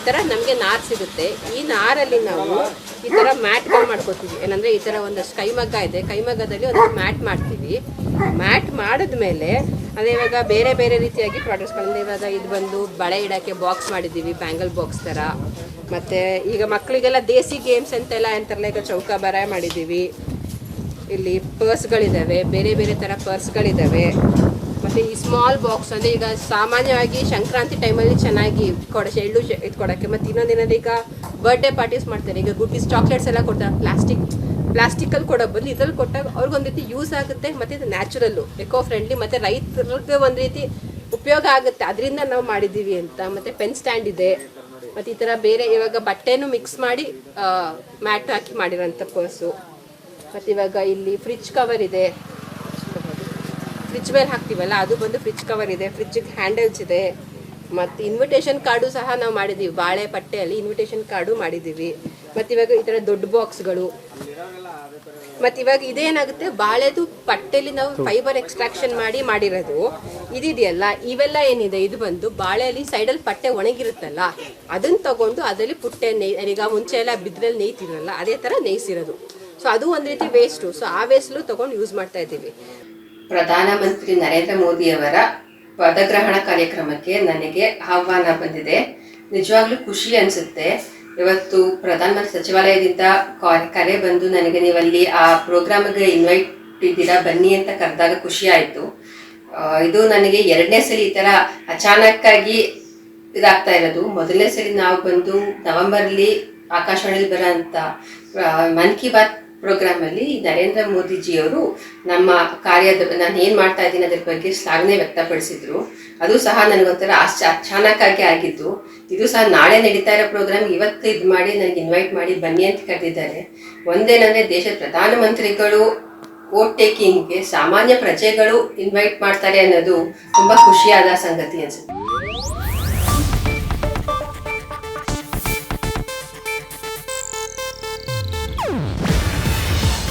ಈ ಥರ ನಮಗೆ ನಾರು ಸಿಗುತ್ತೆ. ಈ ನಾರಲ್ಲಿ ನಾವು ಈ ಥರ ಮ್ಯಾಟ್ಗಳು ಮಾಡ್ಕೋತೀವಿ. ಏನಂದರೆ ಈ ಥರ ಒಂದಷ್ಟು ಕೈಮಗ್ಗ ಇದೆ. ಕೈಮಗ್ಗದಲ್ಲಿ ಒಂದಷ್ಟು ಮ್ಯಾಟ್ ಮಾಡ್ತೀವಿ. ಮ್ಯಾಟ್ ಮಾಡಿದ್ಮೇಲೆ ಅದೇ ಇವಾಗ ಬೇರೆ ಬೇರೆ ರೀತಿಯಾಗಿ ಪ್ರಾಡಕ್ಟ್ಸ್ಗಳಂದ್ರೆ ಇವಾಗ ಇದು ಬಂದು ಬಳೆ ಇಡೋಕ್ಕೆ ಬಾಕ್ಸ್ ಮಾಡಿದ್ದೀವಿ ಬ್ಯಾಂಗಲ್ ಬಾಕ್ಸ್ ಥರ ಮತ್ತು ಈಗ ಮಕ್ಕಳಿಗೆಲ್ಲ ದೇಸಿ ಗೇಮ್ಸ್ ಅಂತೆಲ್ಲ ಅಂತಾರಲ್ಲ, ಈಗ ಚೌಕಾಬಾರ ಮಾಡಿದ್ದೀವಿ. ಇಲ್ಲಿ ಪರ್ಸ್ಗಳಿದ್ದಾವೆ ಬೇರೆ ಬೇರೆ ಥರ ಪರ್ಸ್ಗಳಿದ್ದಾವೆ ಮತ್ತು ಈ ಸ್ಮಾಲ್ ಬಾಕ್ಸ್ ಅಂದರೆ ಈಗ ಸಾಮಾನ್ಯವಾಗಿ ಸಂಕ್ರಾಂತಿ ಟೈಮಲ್ಲಿ ಚೆನ್ನಾಗಿ ಕೊಡ ಎಳ್ಳು ಇದು ಕೊಡೋಕ್ಕೆ ಮತ್ತು ಇನ್ನೊಂದೇನಂದ್ರೆ ಈಗ ಬರ್ಡೇ ಪಾರ್ಟೀಸ್ ಮಾಡ್ತಾರೆ. ಈಗ ಗುಡ್ಡಿಸ್ ಚಾಕ್ಲೇಟ್ಸ್ ಎಲ್ಲ ಕೊಡ್ತಾರೆ. ಪ್ಲಾಸ್ಟಿಕ್ ಪ್ಲಾಸ್ಟಿಕಲ್ಲಿ ಕೊಡೋ ಬದಲು ಇದ್ರಲ್ಲಿ ಕೊಟ್ಟಾಗ ಅವ್ರಿಗೊಂದು ರೀತಿ ಯೂಸ್ ಆಗುತ್ತೆ, ಮತ್ತು ಇದು ನ್ಯಾಚುರಲ್ಲು ಎಕೋ ಫ್ರೆಂಡ್ಲಿ ಮತ್ತು ರೈತರಿಗೆ ಒಂದು ರೀತಿ ಉಪಯೋಗ ಆಗುತ್ತೆ. ಅದರಿಂದ ನಾವು ಮಾಡಿದ್ದೀವಿ ಅಂತ. ಮತ್ತು ಪೆನ್ ಸ್ಟ್ಯಾಂಡ್ ಇದೆ. ಮತ್ತು ಈ ಥರ ಬೇರೆ ಇವಾಗ ಬಟ್ಟೆನೂ ಮಿಕ್ಸ್ ಮಾಡಿ ಮ್ಯಾಟ್ ಹಾಕಿ ಮಾಡಿರೋಂಥ ಪರ್ಸು ಮತ್ತು ಇವಾಗ ಇಲ್ಲಿ ಫ್ರಿಜ್ ಕವರ್ ಇದೆ. ಫ್ರಿಜ್ ಮೇಲೆ ಹಾಕ್ತೀವಲ್ಲ ಅದು ಬಂದು ಫ್ರಿಜ್ ಕವರ್ ಇದೆ ಫ್ರಿಜ್ಗೆ ಹ್ಯಾಂಡಲ್ಸ್ ಇದೆ. ಮತ್ತು ಇನ್ವಿಟೇಷನ್ ಕಾರ್ಡು ಸಹ ನಾವು ಮಾಡಿದ್ದೀವಿ ಬಾಳೆ ಪಟ್ಟೆಯಲ್ಲಿ ಇನ್ವಿಟೇಷನ್ ಕಾರ್ಡು ಮಾಡಿದ್ದೀವಿ ಮತ್ತು ಇವಾಗ ಈ ಥರ ದೊಡ್ಡ ಬಾಕ್ಸ್ಗಳು ಮತ್ತು ಇವಾಗ ಇದೇನಾಗುತ್ತೆ? ಬಾಳೆದು ಪಟ್ಟೆಲಿ ನಾವು ಫೈಬರ್ ಎಕ್ಸ್ಟ್ರಾಕ್ಷನ್ ಮಾಡಿ ಮಾಡಿರೋದು. ಇದಿದೆಯಲ್ಲ ಇವೆಲ್ಲ ಏನಿದೆ? ಇದು ಬಂದು ಬಾಳೆಯಲ್ಲಿ ಸೈಡಲ್ಲಿ ಪಟ್ಟೆ ಒಣಗಿರುತ್ತಲ್ಲ ಅದನ್ನ ತಗೊಂಡು ಅದರಲ್ಲಿ ಪುಟ್ಟೆ ನೇಯ್ ಈಗ ಮುಂಚೆ ಎಲ್ಲ ಬಿದ್ರಲ್ಲಿ ನೇಯ್ತಿರಲ್ಲ ಅದೇ ಥರ ನೇಯಿಸಿರೋದು. ಸೊ ಅದು ಒಂದು ರೀತಿ ವೇಸ್ಟು ಸೊ ಆ ವೇಸ್ಟ್ಲು ತಗೊಂಡು ಯೂಸ್ ಮಾಡ್ತಾ ಇದ್ದೀವಿ. ಪ್ರಧಾನಮಂತ್ರಿ ನರೇಂದ್ರ ಮೋದಿಯವರ ಪದಗ್ರಹಣ ಕಾರ್ಯಕ್ರಮಕ್ಕೆ ನನಗೆ ಆಹ್ವಾನ ಬಂದಿದೆ. ನಿಜವಾಗ್ಲೂ ಖುಷಿ ಅನಿಸುತ್ತೆ. ಇವತ್ತು ಪ್ರಧಾನಮಂತ್ರಿ ಸಚಿವಾಲಯದಿಂದ ಕರೆ ಬಂದು ನನಗೆ ನೀವಲ್ಲಿ ಆ ಪ್ರೋಗ್ರಾಮ್ಗೆ ಇನ್ವೈಟ್ ಇದ್ದೀರಾ, ಬನ್ನಿ ಅಂತ ಕರೆದಾಗ ಖುಷಿ ಆಯಿತು. ಇದು ನನಗೆ ಎರಡನೇ ಸಲ ಈ ಥರ ಅಚಾನಕ್ಕಾಗಿ ಇದಾಗ್ತಾ ಇರೋದು. ಮೊದಲನೇ ಸಲ ನಾವು ಬಂದು ನವೆಂಬರ್ಲಿ ಆಕಾಶವಾಣಿಯಲ್ಲಿ ಬರೋ ಅಂತ ಮನ್ ಕಿ ಬಾತ್ ಪ್ರೋಗ್ರಾಮ್ ಅಲ್ಲಿ ನರೇಂದ್ರ ಮೋದಿಜಿಯವರು ನಮ್ಮ ಕಾರ್ಯದ ನಾನು ಏನು ಮಾಡ್ತಾ ಇದ್ದೀನಿ ಅದ್ರ ಬಗ್ಗೆ ಶ್ಲಾಘನೆ ವ್ಯಕ್ತಪಡಿಸಿದ್ರು. ಅದು ಸಹ ನನಗೊಂಥರ ಆಶ್ಚ ಅಚಾನಕ್ಕಾಗಿ ಆಗಿದ್ದು. ಇದು ಸಹ ನಾಳೆ ನಡೀತಾ ಇರೋ ಪ್ರೋಗ್ರಾಮ್. ಇವತ್ತು ಇದು ಮಾಡಿ ನನಗೆ ಇನ್ವೈಟ್ ಮಾಡಿ ಬನ್ನಿ ಅಂತ ಕರೆದಿದ್ದಾರೆ. ಒಂದೇನಂದರೆ ದೇಶದ ಪ್ರಧಾನಮಂತ್ರಿಗಳು ವೋಟ್ ಟೇಕಿಂಗ್ಗೆ ಸಾಮಾನ್ಯ ಪ್ರಜೆಗಳು ಇನ್ವೈಟ್ ಮಾಡ್ತಾರೆ ಅನ್ನೋದು ತುಂಬಾ ಖುಷಿಯಾದ ಸಂಗತಿ ಅನ್ಸುತ್ತೆ.